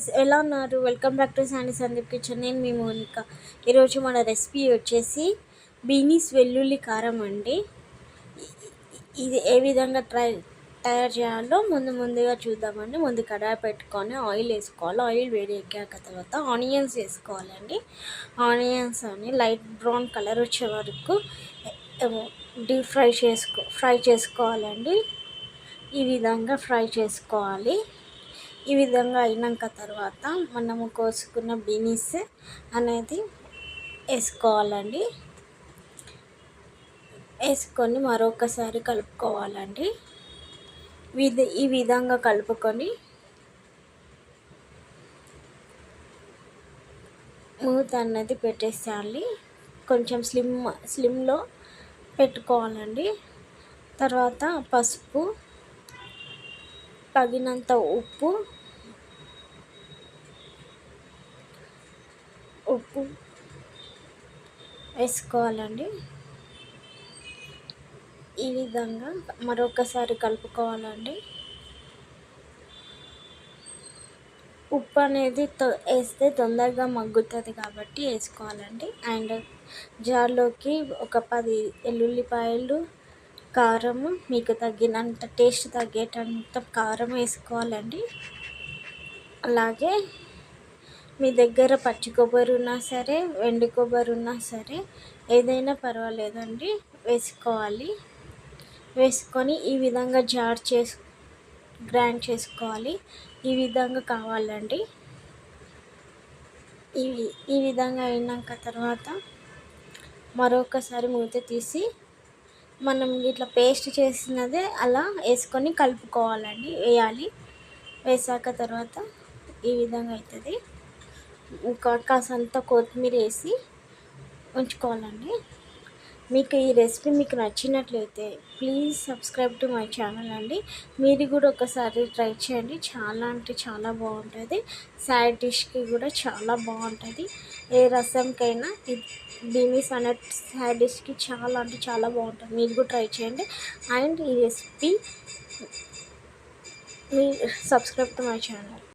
Friends ఎలా ఉన్నారు? Welcome back to సాని సందీప్ కిచెన్ నేను మీ మోనిక. ఈరోజు మన రెసిపీ వచ్చేసి బీనీస్ వెల్లుల్లి కారం అండి. ఇది ఏ విధంగా ట్రై తయారు చేయాలో ముందు ముందుగా చూద్దామండి. ముందు కడాయి పెట్టుకొని ఆయిల్ వేసుకోవాలి. ఆయిల్ వేడి ఎక్కాక తర్వాత ఆనియన్స్ వేసుకోవాలండి. ఆనియన్స్ అని లైట్ బ్రౌన్ కలర్ వచ్చే వరకు డీప్ ఫ్రై చేసుకో ఫ్రై చేసుకోవాలండి. ఈ విధంగా ఫ్రై చేసుకోవాలి. ఈ విధంగా అయినాక తర్వాత మనము కోసుకున్న బీనీస్ అనేది వేసుకోవాలండి. వేసుకొని మరొకసారి కలుపుకోవాలండి. విధ ఈ విధంగా కలుపుకొని మూత అన్నది పెట్టేసేయాలి. కొంచెం స్లిమ్ స్లిమ్లో పెట్టుకోవాలండి. తర్వాత పసుపు తగినంత ఉప్పు. ఉప్పు వేసుకోవాలండి. ఈ విధంగా మరొకసారి కలుపుకోవాలండి. ఉప్పు అనేది వేస్తే తొందరగా మగ్గుతుంది కాబట్టి వేసుకోవాలండి. అండ్ జార్లోకి ఒక పది ఎల్లుల్లిపాయలు కారం మీకు తగ్గినంత టేస్ట్ తగ్గేటంత కారం వేసుకోవాలండి. అలాగే మీ దగ్గర పచ్చి కొబ్బరి ఉన్నా సరే వెండి కొబ్బరి ఉన్నా సరే ఏదైనా పర్వాలేదండి వేసుకోవాలి. వేసుకొని ఈ విధంగా జార్ చేసు గ్రైండ్ చేసుకోవాలి. ఈ విధంగా కావాలండి. ఈ ఈ విధంగా అయినాక తర్వాత మరొకసారి మూత తీసి మనం ఇట్లా పేస్ట్ చేసినదే అలా వేసుకొని కలుపుకోవాలండి వేయాలి. వేసాక తర్వాత ఈ విధంగా అవుతుంది ఇంకా కాసంత కొత్తిమీర వేసి ఉంచుకోవాలండి. మీకు ఈ రెసిపీ మీకు నచ్చినట్లయితే please subscribe to my channel అండి. మీరు కూడా ఒకసారి ట్రై చేయండి. చాలా అంటే చాలా బాగుంటుంది. సైడ్ డిష్కి కూడా చాలా బాగుంటుంది. ఏ రసంకైనా బీనీస్ అనే సైడ్ డిష్కి చాలా అంటే చాలా బాగుంటుంది. మీరు కూడా ట్రై చేయండి. అండ్ ఈ రెసిపీ మీ సబ్స్క్రైబ్ టు మై ఛానల్.